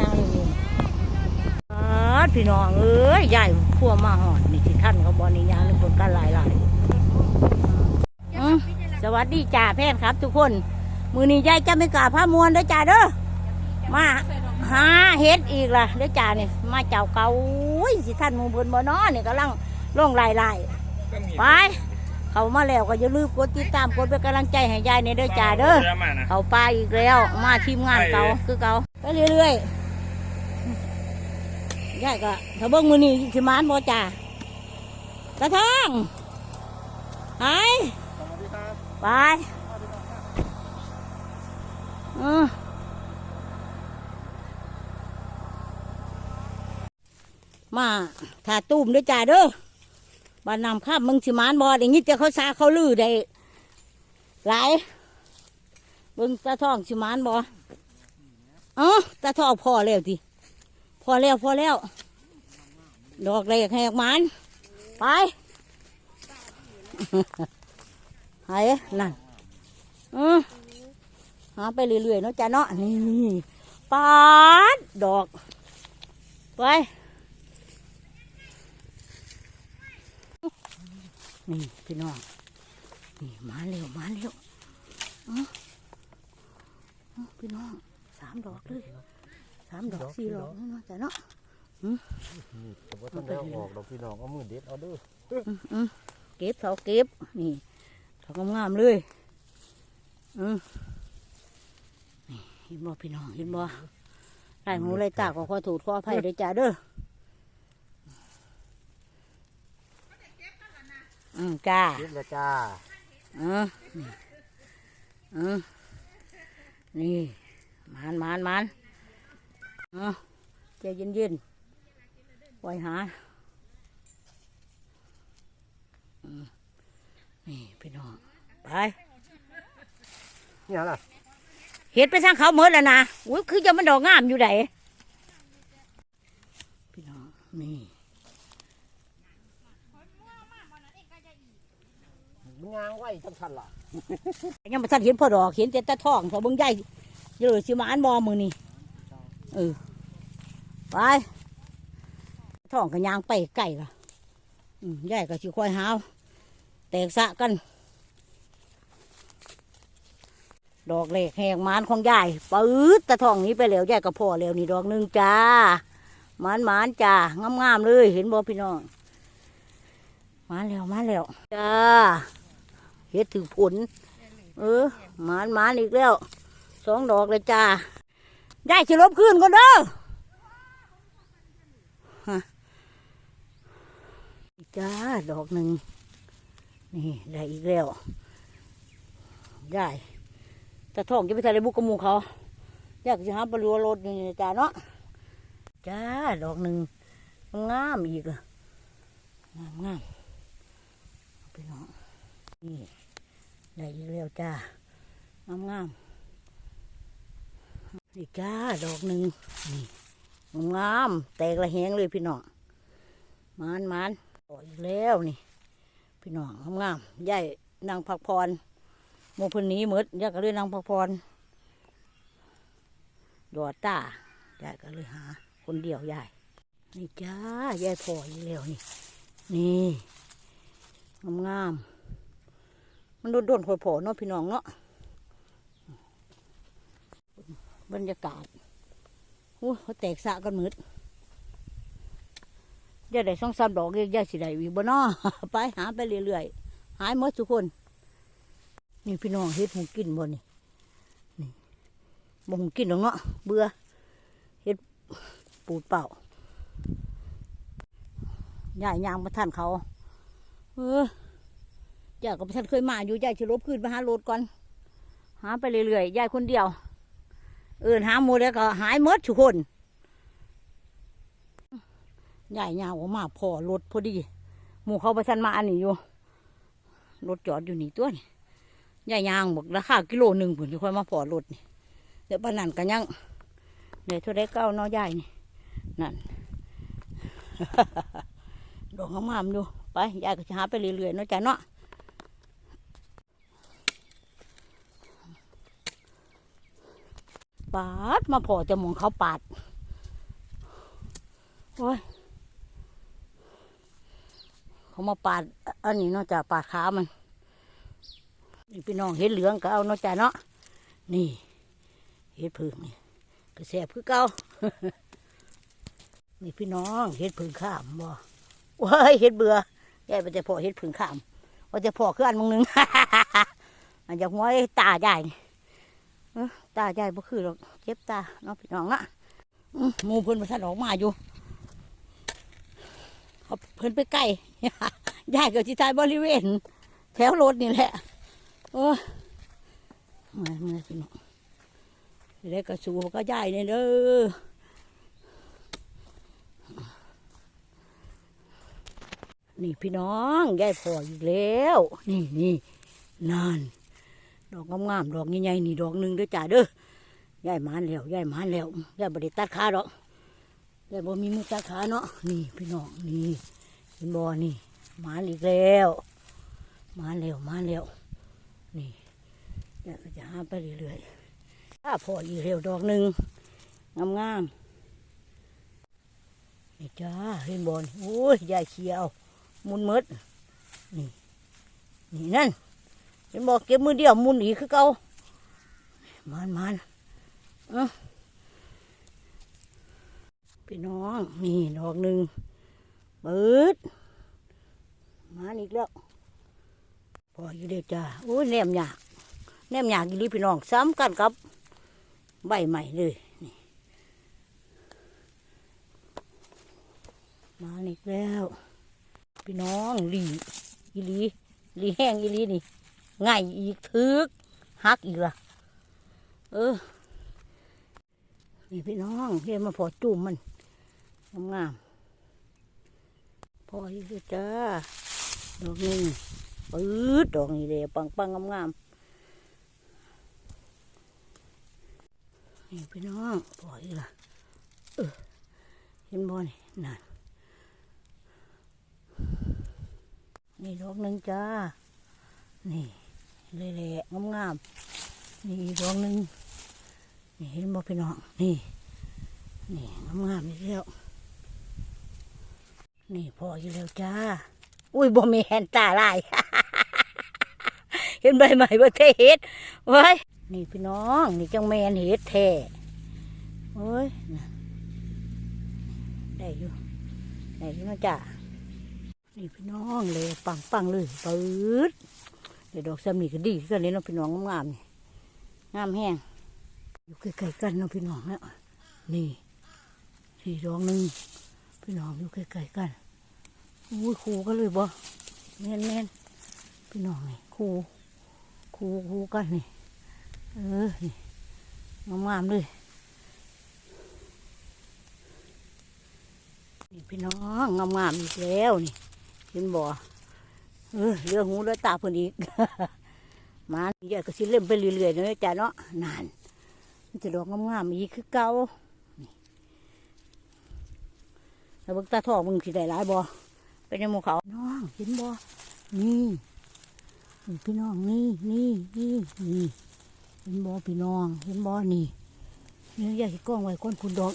ยางอยู่นี่อ๋อพี่น้องเอ้ยใหญ่พัวมาหอดนี่ที่ท่านเขาบอนี่ยางนี่คนกันหลายหลายๆอืมสวัสดีจ่าแพทย์ครับ ทุกคน มือนี้ยายจะไม่กล้าผ้ามวนเด้อจ่าเด้อมาหาเฮ็ดอีกล่ะเด้อจ่านี่มาเจ้าเก่าอุ้ยสิท่านหมูเพิ่นบ่น้อนี่กำลังลงไล่ไล่ไป เขามาแล้วก็อย่าลืมกดติดตามกดเป็นกำลังใจให้ยายในเด้อจ่าเด้อมานะเขาไปอีกแล้วมาทีมงานเก่าคือเก่าไปเรื่อยๆยายก็ถ้าเบิ้งมือนี่สิมานบ่จ่ากระทังหายสวัสดีครับไปเออมาถ้าตุ้มเด้วยจ่าเด้อ บ้านนำข้ามมึงสิมานบ่อย่างนี้จะเขาซาเขาลือได้หลายเบิ่งตาทองสิมานบ่เอ้าตาทองพอแล้วทีพอแล้วพอแล้ว ดอกแรกแหกมันไปหายนั่นเออหาไปเรื่อยๆเนาะจ้าเนาะนี่ปาดดอก ไป นี่พี่น้อง นี่มาเร็วมาเร็วอ้าวพี่น้องสามดอกเลยสามดอกสี่ดอกเนาะจ้ะเนาะผมว่าท่านได้ออกดอกพี่น้องเอามือเด็ดเอาเด้ออืมเก็บเขาเก็บ นี่เขากงามๆเลยอืมนี่เห็นบ่พี่น้องเห็นบ่ไล่หูไล่ตาก็ขอโทษขออภัยด้วยจ้าเด้อ อืมจ้าเด็ดแล้วจ้าอืมอืมนี่มานมานมานเอ่ใจเย็นเย็นๆปล่อยหาอืมนี่พี่น้องไปเนี่ยล่ะเห็ดไปทางเขาเมื่อแล้วนะอุ้ยคือจะมันดอกงามอยู่ไหนพี่น้อง นี่ มัน ยางไว้จังทันล่ะยังมาทันเห็นพ่อดอกเห็นแต่ตะทองพอเบิ่งใหญ่ยอะสิมาอันบอมือนี่เออไปทองกันยางไปไก่ละใหญ่ก็สิคอยหาวแตกสะกัน ดอกเหล็กแหงมานของยายปื๊ดตะทองนี้ไปแล้วยายก็พอแล้วนี่ดอกหนึ่งจ้ามานมานจ้างามๆเลย เห็นบ่พี่น้องมาแล้วมาแล้วจ้า เฮ็ดถือผล เออหมานหมานอีกแล้วสองดอกเลยจ้าได้สิลบขึ้นก่อนเด้อฮะจ้าดอกหนึ่งนี่ได้อีกแล้วได้แต่ท้องจะไปทะเลบุกกระหมูเขาอยากจะหาปลาลัวรถนี่จ้าเนาะจ้าดอกหนึ่งงามอีกอะงามงามไปเนาะนี่ ได้อีกแล้วจ้างามงามๆนี่จ้าดอกหนึ่งนี่งามแตกละแหงเลยพี่น้องมานมานต่ออีกแล้วนี่ พี่น้องงามงามๆยายนางพักพรโมพนนี้หมดยายก็เลยนางพักพรดอดตายายก็เลยหา คนเดียวยายนี่จ้ายายพออีกแล้วนี่ นี่งามงาม มันโดนโดนๆโผล่เนาะพี่น้องเนาะบรรยากาศอู้เขาแตกสะกันมืดย่าได้ช่องสามดอกเรียกย่าสิได้วีบ่นาะไปหาไปเรื่อยๆ หายหมดทุกคน นี่พี่น้องเฮ็ดหมูกินบ่นี่นี่บ่หมูกินหรอกเนาะเบื่อเฮ็ดปูดเป่าย่ายยางมาท่านเขา เออ ยายก็ท่านเคยมาอยู่ยายจะลบขึ้นมาหารถก่อน หาไปเรื่อยๆยายคนเดียว เอื่นหาหมดแล้วก็หายหมดทุกคนยายยาวออกมาพอรถพอดี หมู่เขาไปทันมาอันนี้อยู่รถจอดอยู่นี่ตัวนี่ยายยางบอกราคากิโลหนึ่งผุนที่ค่อยมาพอรถนี่เดี๋ยวปนันกันยังเดี๋ยวเท่าได้เก้าเน้อยายนี่นั่นดอกงามๆดูไปยายก็จะหาไปเรื่อยๆเนาะจ้ะเนาะ ปาดมาพอจะมองเขาปาดโอ้ยเขามาปาด อันนี้นาะจ้ะปาดขามันนี่พี่น้องเห็ดเหลืองก็เอานาะจ้ะเนาะนี่เห็ดผึ่งนี่ก็แสบคือเก่านี่พี่น้องเห็ดผึ่งข้ามบ่ว้ายเห็ดเบื่อยายไปแต่พอเห็ดผึ่งข้ามว่าจะพอคืออันมึงนึงอันจากหัวไอ้ตาใหญ่นี่ ตาใหญ่บ่คือหรอกเจ็บตาเนาะพี่น้องนะมูเพิ่นมาทันออกมาอยู่เขาเพิ่นไปใกล้ยายก็จิตายบริเวณ แถวรถนี่แหละโอ้ยมาเมื่อพี่น้องสิได้กระสูก็ยายเนี่ยเด้อนี่พี่น้องยายพออีกแล้ว นี่นี่นั่น ดอกงามๆดอกใหญ่ๆนี่ดอกหนึ่งเด้อจ้าเด้อยายมานแล้วยายมานแล้วยายบริตัดขาดอกยายบ่มีมือตัดขาเนาะนี่พี่น้องนี่เห็นบ่นี่มานอีกแล้วมานแล้วมานแล้ว นี่เดี๋ยจะหาไปเรื่อยๆถ้าพออีกเร็วดอกหนึ่งงามๆนี่จ้าเห็นบอลโอ้ยยายเขียวมุนหมดนี่นี่นั่น เห็นบอกเก็บมือเดียวมุนอีกคือเก่ามันมันเอ้าพี่น้องนี่ดอกหนึ่งเปิดมาอีกแล้วพออยู่เดียวจ้าโอ้ยแนมยากแนมยากอีลีพี่น้องซ้ำกันกับใบใหม่เลยนี่มาอีกแล้ว พี่น้องลีอีลีลีแห้งอีลีนี่ ง่ายอีกทึกฮักอีกละเออนี่พี่น้องเรียนมาพอจุ่มมันงามๆพออยู่เดียวจ้าดอกนึงปื๊ดดอกนี่เลยปังปังงามงามๆนี่พี่น้องปล่อยละเออเห็นบ่นี่นั่นนี่ดอกหนึ่งจ้า นี่ เละๆงามงามๆนี่ดอกหนึ่งนี่เห็นบ่พี่น้องนี่นี่งามงามๆนี่แล้วนี่พออยู่แล้วจ้า อุ้ยบ่มีแฮนตาลายเห็นใบใหม่บ่เทเฮ็ดไว้ยนี่พี่น้อง นี่จังแมนเฮ็ดแท้โอ้ยได้อยู่ได้อยู่นะจ้ะนี่พี่น้องเลยปังปังๆเลยปื๊ด ดี๋ยวดอกสามีก็ดีกันเลยเนาะพี่น้องงามๆนี่งามแห้งอยู่ใกล้ๆกันเนาะพี่น้องเนี่ยนี่สี่ดอกหนึ่งพี่น้องอยู่ใกล้ๆกันอุ้ยครูก็เลยบ่แน่นแน่นๆพี่น้องนี่ครูครูครูกันนี่เออนี่งามๆเลยนี่พี่น้องงามๆอีกแล้วนี่เห็นบ่ เรือหูเรือตาเพิ่นอีกมาใหญ่ก็สิเล่มไปเรื่อยๆเนาะจ้ะเนาะนานมันจะดอกงามๆอีกคือเก่าแล้วเบิ่งตาทองมึงสิได้หลายบ่เป็นยังหมูเขาน้องเห็นบ่นี่นี่พี่น้องนี่นี่นี่นี่เห็นบ่พี่น้องเห็นบ่นี่เนี่ยอยากให้กล้องไว้ก้นคุณดอก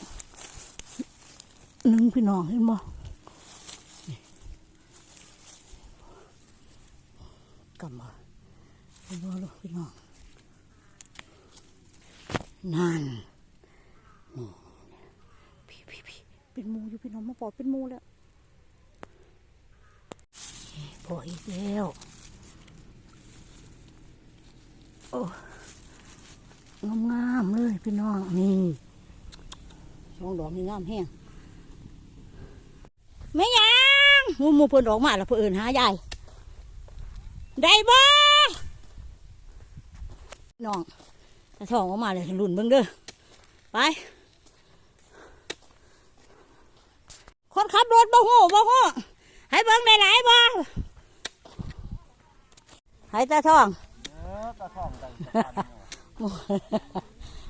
หนึ่งพี่น้องเห็นบ่นี่กำมาเห็นบ่ลูก พี่น้องนั่นนี่พี่พี่พี่เป็นหมูอยู่พี่น้องมาปอบเป็นหมูแล้วพออีกแล้วโอ้งามงามเลยพี่น้องนี่สองดอกนี่งามแห้งไม่ยังหมูหมูเพิ่นออกมาแล้วเพิ่นเอินหายายได้บ่ น้องถ้าทองออกมาเลยลุ่นเบิ่งเด้อไปคนขับรถบ่ฮู้บ่ฮู้ให้เบิ่งได้หลายบ่ให้ตาทองเออตาท่องได้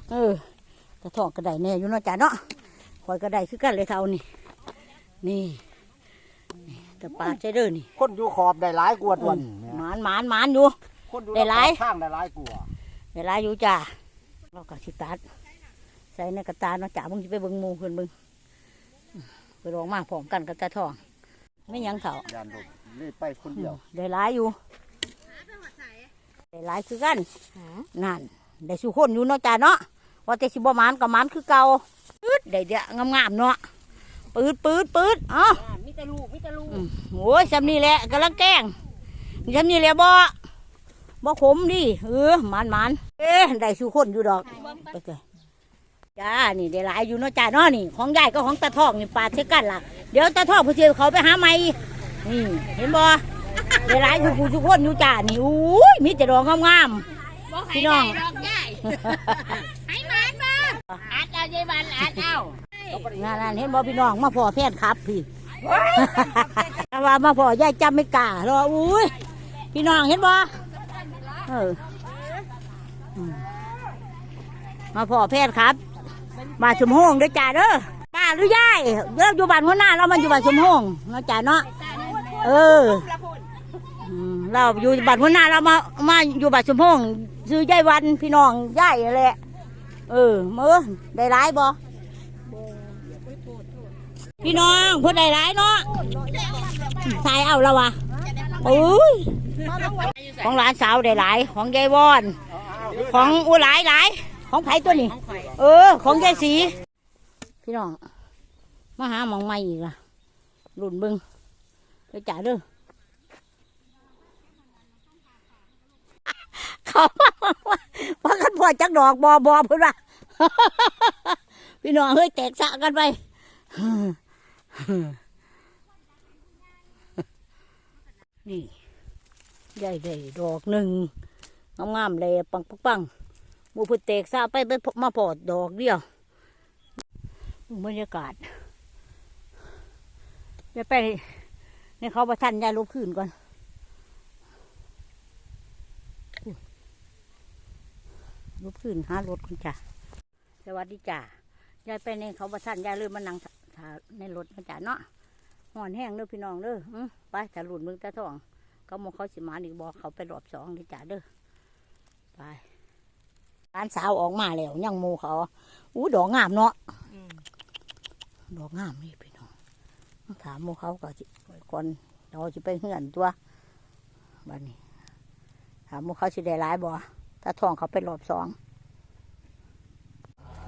เออตาทองก็ได้แน่อยู่เนาะจ้ะเนาะคอยก็ได้คือกันเลยเท่านี่นี่นี่แต่ปลาใจเด้อนี่ คนอยู่ขอบได้หลายกว่าตัวนี่หมานหมานหมานอยู่ คนอยู่ได้หลายข้างได้หลายกว่า เวลาอยู่จ้าเราก็สิตัด ใส่ในกระตาเนาะจ้ามึงจะไปเบิ่งหมูเพิ่นเบิ่งไปลองมาพร้อมกันกับตาทองไม่หยังเขายานรถเล่ไปคนเดียวได้หลายอยู่ได้หลายคือกันนั่นได้สุคนอยู่เนาะจ้าเนาะว่าแต่สิบ่หมานกับหมานคือเก่าปืดได้เดะงามๆเนาะปืดปืดปืดเอ้ามีแต่ลูกมีแต่ลูกอืมโอ้ยสำนี่แหละกำลังแกล้งสำนี่แหละบ่บ่ขมดิเออหมานหมาน เอ๊ะได้สุคนอยู่ดอกไปเถอะจ้า นี่ได้หลายอยู่เนาะจ้าเนาะนี่ ของยายก็ของตาทองนี่ปาดเช่กันล่ะ เดี๋ยวตาทองเพื่อเขาไปหาใหม่นี่เห็นบ่ได้หลายอยู่กูสุคนอยู่จ้านี่อุ้ยมีแต่ดอกงามพี่น้องดอกใหญ่ให้มันมาอัดเอายายบันอัดเอาๆนั่นๆเห็นบ่พี่น้องมาพอแพทย์ครับพี่ว่ามาพอยายจำไม่กล้าหรอกอุ้ยพี่น้องเห็นบ่เอออืม มาพ่อแพทย์ครับ มาสมโฮงเด้อจ้าเด้อป้าหรือยายเราอยู่บ้านหัวหน้าเรามาอยู่บ้านสมโฮงเนาะจ้าเนาะเอออืมเราอยู่บ้านหัวหน้าเรามามาอยู่บ้านสมโฮงซื้อยายวันพี่น้องยายนั่นแหละเออมือได้ร้ายบ่พี่น้องพูดได้ร้ายเนาะทายเอาแล้ววะโอ้ยของหลานสาวได้หลาย ของยายวอน ของอุหลายหลาย ของไผ่ตัวนี้ เออ ของยายสี พี่น้อง มาหาหมองใหม่อีกละรุ่นเบึงไปจ่าเด้อเขาว่าว่ากันพอจักดอกบอบอเพื่อนว่าพี่น้องเฮ้ยแตกสะกันไปนี่ใหญ่เลยดอกหนึ่งงามๆเลยปังปังปังห มูพุดเตกซาไปไปมาพอดดอกเดียวบรรยากาศเดี๋ยวไปในเขาประทันยายลบคืนก่อนลบคืนหารถคุณจ้ะสวัสดีจ้ะยายไปในเขาประทันยายเลยมานั่งในรถนะจ้ะเนาะห่อนแห้งเด้อพี่น้องเด้อไปแต่หลุดมึงตาทอง เขาโมเขาสิมาอีกบอกเขาไปรอบสองเลยจ้ะเด้อไป ร้านสาวออกมาแล้วยังโมเขาอู้ดอกงามเนาะดอกงามนี่พี่น้องถามโมเขาก็สิก่อนเราจะไปเหือนตัวบ้านนี้ถามโมเขาสิได้ร้ายบ่ถ้าทองเขาไปรอบสอง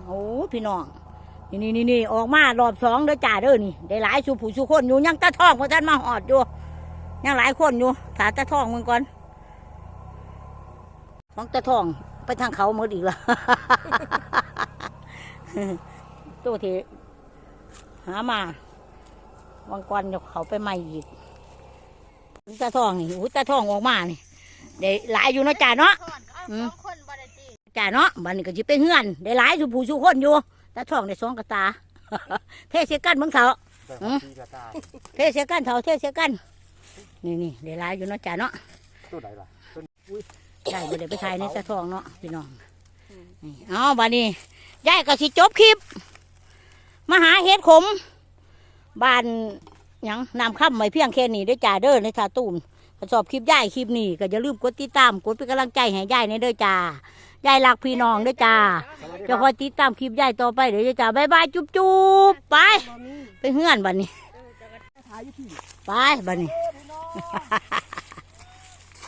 โอ้พี่น้องนี่นี่นี่นี่ออกมารอบสองเด้อจ้าเด้อนี่ได้หลายชูผู้ชูคนอยู่ยังตาทองเพราะท่านมาหอดอยู่ยังหลายคนอยู่ถาตะทองมึงก่อนของตะทอง ไปทางเขาหมดอีกแล้วตัวที่หามาวังกรเดี๋ยวเขาไปใหม่อีกตะทองนี่อู้ตะทองออกมานี่ได้หลายอยู่เนาะจ่าเนาะอืมคนบริจีจ่าเนาะบันนี้ก็จิไปเฮือนได้หลายสุผู้สุคนอยู่ตะทองได้สองกระตา เทเสียกันเบิ่งเขาแต่อืมที่กระตายเทเสียกันเถาเทเสียกัน นี่นี่ได้หลายอยู่เนาะจ่าเนาะตัวไหนล่ะตัว ได้บ่ได้ไปถ่ายในตะทองเนาะพี่น้องนี่เอาบัดนี้ยายก็สิจบคลิปมาหาเฮ็ดขมบ้านหยังนำค่ำไว้เพียงแค่นี้เด้วยจ้าเด้อในทาตูมถ้าชอบคลิปยายคลิปนี้ก็อย่าลืมกดติดตามกดเป็นกำลังใจให้ยายในเด้อจ้ายายรักพี่น้องเด้อจ้าจะคอยติดตามคลิปยายต่อไปเดี๋ยวจ้าบายบายจุ๊บจุ๊บไป ไปเฮือนบัดนี้ ไปบัดนี้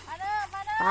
มาเด้อมาเด้อ ไป